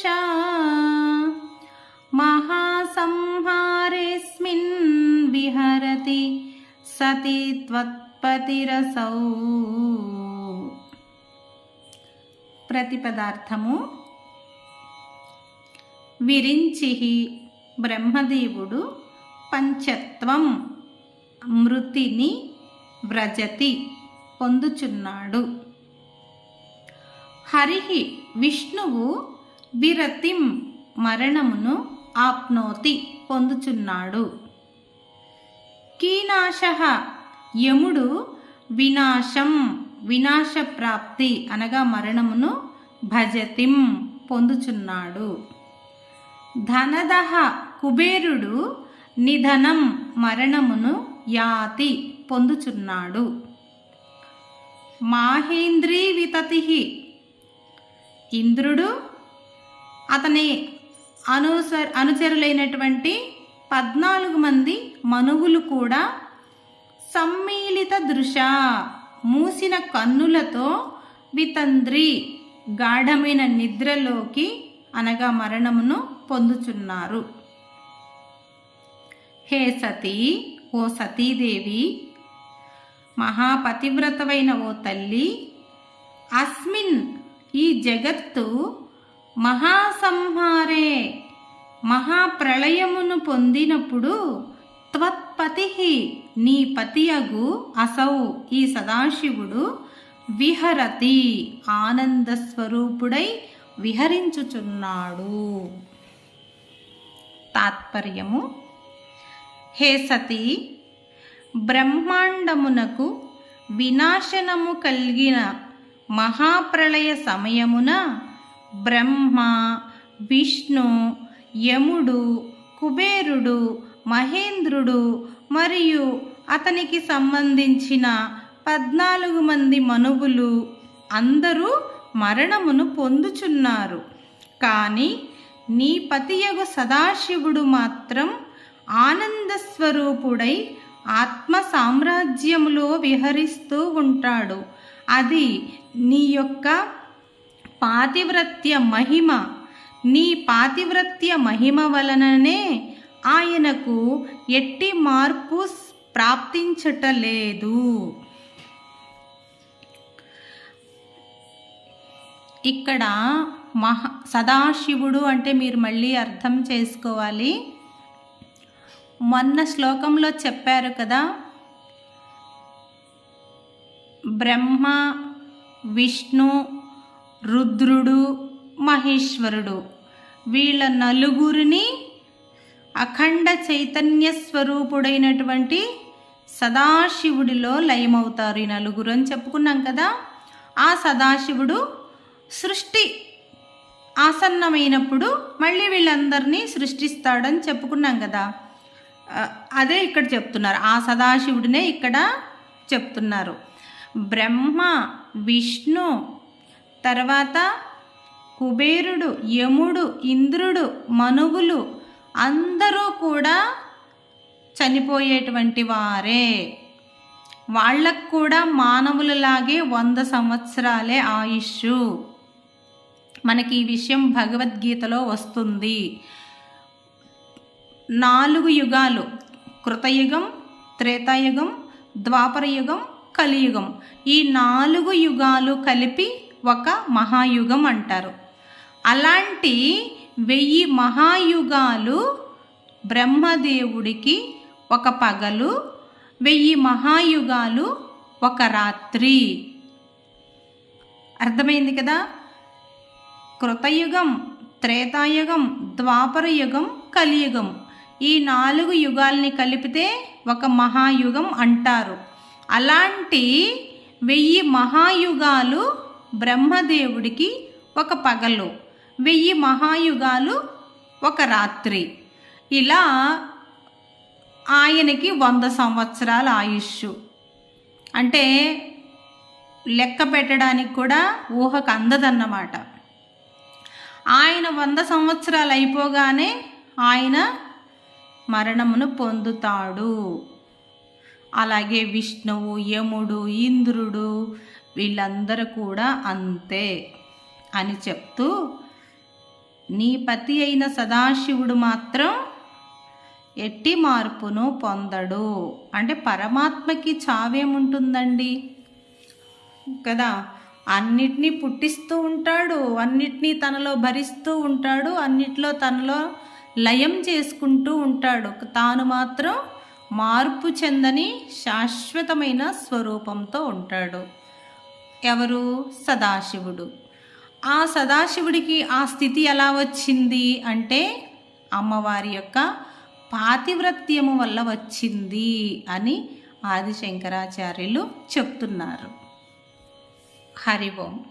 సమ్మేళితదృశా మహాసంహారేస్మిన్ విహరతి సతి త్వత్పతిరసౌ ప్రతిపదార్థము విరించి బ్రహ్మదేవుడు పంచత్వం మృతిని వ్రజతి పొందుచున్నాడు। హరిహి విష్ణువు విరతిం మరణమును ఆప్నోతి పొందుచున్నాడు. కీనాశ యముడు వినాశం వినాశప్రాప్తి అనగా మరణమును భజతిం పొందుచున్నాడు. ధనదహ కుబేరుడు నిధనం మరణమును యాతి పొందుచున్నాడు. మాహేంద్రీ వితతి ఇంద్రుడు అతని అనుస అనుచరులైనటువంటి పద్నాలుగు మంది మనువులు కూడా సమ్మిళిత దృశ మూసిన కన్నులతో వితంద్రి గాఢమైన నిద్రలోకి అనగా మరణమును పొందుచున్నారు. హే సతీ ఓ సతీదేవి మహాపతివ్రతవైన ఓ తల్లి అస్మిన్ ఈ జగత్తు మహాసంహారే మహాప్రళయమును పొందినప్పుడు త్వత్పతి నీ పతియగు అసౌ ఈ సదాశివుడు విహరతి ఆనందస్వరూపుడై విహరించుచున్నాడు. తాత్పర్యము హే సతీ బ్రహ్మాండమునకు వినాశనము కలిగిన మహాప్రళయ సమయమున బ్రహ్మ విష్ణు యముడు కుబేరుడు మహేంద్రుడు మరియు అతనికి సంబంధించిన పద్నాలుగు మంది మనువులు అందరూ మరణమును పొందుచున్నారు. కానీ నీ పతియగు సదాశివుడు మాత్రం ఆనందస్వరూపుడై ఆత్మ సామ్రాజ్యములో విహరిస్తూ ఉంటాడు. అది నీ యొక్క పాతివ్రత్య మహిమ. నీ పాతివ్రత్య మహిమ వలననే ఆయనకు ఎట్టి మార్పు ప్రాప్తించటలేదు ఇక్కడ మహా సదాశివుడు అంటే మీరు మళ్ళీ అర్థం చేసుకోవాలి. మొన్న శ్లోకంలో చెప్పారు కదా బ్రహ్మ విష్ణు రుద్రుడు మహేశ్వరుడు. వీళ్ళ నలుగురిని అఖండ చైతన్య స్వరూపుడైనటువంటి సదాశివుడిలో లయమవుతారు ఈ నలుగురు అని చెప్పుకున్నాం కదా. ఆ సదాశివుడు సృష్టి ఆసన్నమైనప్పుడు మళ్ళీ వీళ్ళందరినీ సృష్టిస్తాడని చెప్పుకున్నాం కదా. అదే ఇక్కడ చెప్తున్నారు. ఆ సదాశివుడినే ఇక్కడ చెప్తున్నారు. బ్రహ్మ విష్ణు తర్వాత కుబేరుడు యముడు ఇంద్రుడు మనువులు అందరూ కూడా చనిపోయేటువంటి వారే. వాళ్ళకు కూడా మానవులలాగే వంద సంవత్సరాలే ఆయుష్ మనకి ఈ విషయం భగవద్గీతలో వస్తుంది. నాలుగు యుగాలు కృతయుగం త్రేతాయుగం ద్వాపరయుగం కలియుగం. ఈ నాలుగు యుగాలు కలిపి ఒక మహాయుగం అంటారు. అలాంటి వెయ్యి మహాయుగాలు బ్రహ్మదేవుడికి ఒక పగలు వెయ్యి మహాయుగాలు ఒక రాత్రి. అర్థమైంది కదా? కృతయుగం త్రేతాయుగం ద్వాపరయుగం కలియుగం ఈ నాలుగు యుగాల్ని కలిపితే ఒక మహాయుగం అంటారు. అలాంటి వెయ్యి మహాయుగాలు బ్రహ్మదేవుడికి ఒక పగలు వెయ్యి మహాయుగాలు ఒక రాత్రి. ఇలా ఆయనకి వంద సంవత్సరాల ఆయుష్ అంటే లెక్క పెట్టడానికి కూడా ఊహకు అందదన్నమాట. ఆయన వంద సంవత్సరాలు అయిపోగానే ఆయన మరణమును పొందుతాడు. అలాగే విష్ణువు యముడు ఇంద్రుడు వీళ్ళందరూ కూడా అంతే అని చెప్తూ నీ పతి అయిన సదాశివుడు మాత్రం ఎట్టి మార్పును పొందడు. అంటే పరమాత్మకి చావేముంటుందండి? కదా అన్నిటినీ పుట్టిస్తూ ఉంటాడు అన్నిటినీ తనలో భరిస్తూ ఉంటాడు అన్నిట్లో తనలో లయం చేసుకుంటూ ఉంటాడు. తాను మాత్రం మార్పు చెందని శాశ్వతమైన స్వరూపంతో ఉంటాడు. ఎవరు? సదాశివుడు. ఆ సదాశివుడికి ఆ స్థితి ఎలా వచ్చింది? అంటే అమ్మవారి యొక్క పాతివ్రత్యము వల్ల వచ్చింది అని ఆదిశంకరాచార్యులు చెప్తున్నారు. హరి ఓం.